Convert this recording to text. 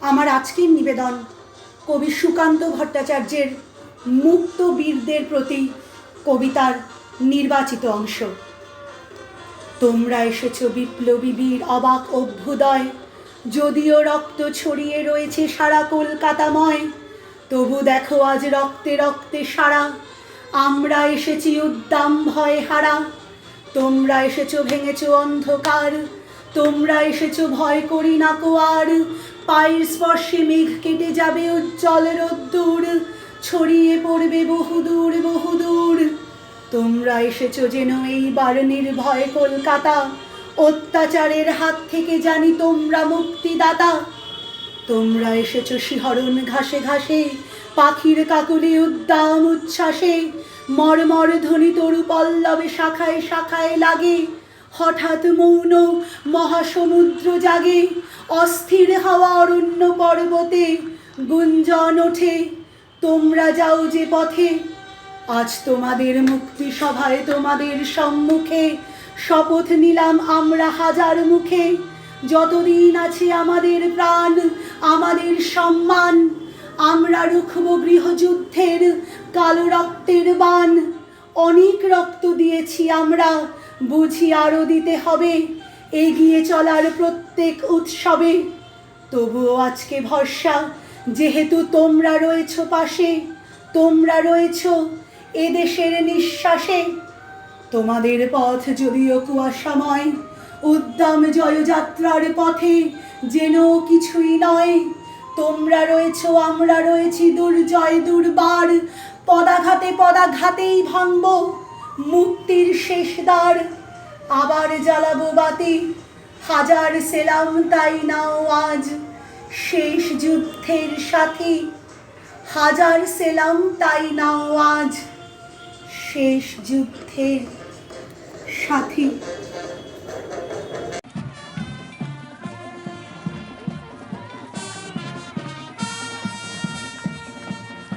আমার আজকের নিবেদন কবি সুকান্ত ভট্টাচার্যের মুক্ত বীরদের প্রতি কবিতার নির্বাচিত অংশ। তোমরা এসেছ বিপ্লবী বীর অবাক অভ্যুদয়, যদিও রক্ত ছড়িয়ে রয়েছে সারা কলকাতাময়, তবু দেখো আজ রক্তে রক্তে সারা, আমরা এসেছি উদ্দাম ভয় হারা, তোমরা এসেছ ভেঙেছো অন্ধকার তোমরা এসেছ, ভয় করি না কোয়ার পায়ের স্পর্শে মেঘ কেটে যাবে উজ্জ্বল রোদ্দুর। ছড়িয়ে পড়বে বহুদূর বহুদূর। তোমরা এসেছ যেন এইবার নির্ভয় কলকাতা। অত্যাচারের হাত থেকে জানি তোমরা মুক্তিদাতা। তোমরা এসেছ শিহরণ ঘাসে ঘাসে, পাখির কাকুলি উদ্দাম উচ্ছ্বাসে। মরমর ধ্বনি তরু পল্লবে শাখায় শাখায় লাগে। হঠাৎ মৌন মহাসমুদ্র জাগে, অস্থির হাওয়া অরণ্য পর্বতে গুঞ্জন ওঠে, তোমরা যাও যে পথে। আজ তোমাদের মুক্তি সভায় তোমাদের সম্মুখে শপথ নিলাম আমরা হাজার মুখে। যতদিন আছে আমাদের প্রাণ, আমাদের সম্মান, আমরা রুখব গৃহযুদ্ধের কালো রক্তের বান অনেক রক্ত দিয়েছি আমরা বুঝি আরও দিতে হবে। এগিয়ে চলার প্রত্যেক উৎসবে। তবুও আজকে ভরসা, যেহেতু তোমরা রয়েছ পাশে, তোমরা রয়েছ এদেশের নিঃশ্বাসে। তোমাদের পথ যদিও কুয়াশাময় উদ্দাম জয়যাত্রার পথে যেন কিছুই নয়। তোমরা রয়েছ, আমরা রয়েছি দুর্জয় দুর্বার, পদাঘাতে পদাঘাতেই ভাঙব। মুক্তির শেষ দ্বার। আবার জ্বালাবো বাতি। হাজার সেলাম তাই নাও আজ। শেষ যুদ্ধের সাথী। হাজার সেলাম তাই নাও আজ। শেষ যুদ্ধের সাথী।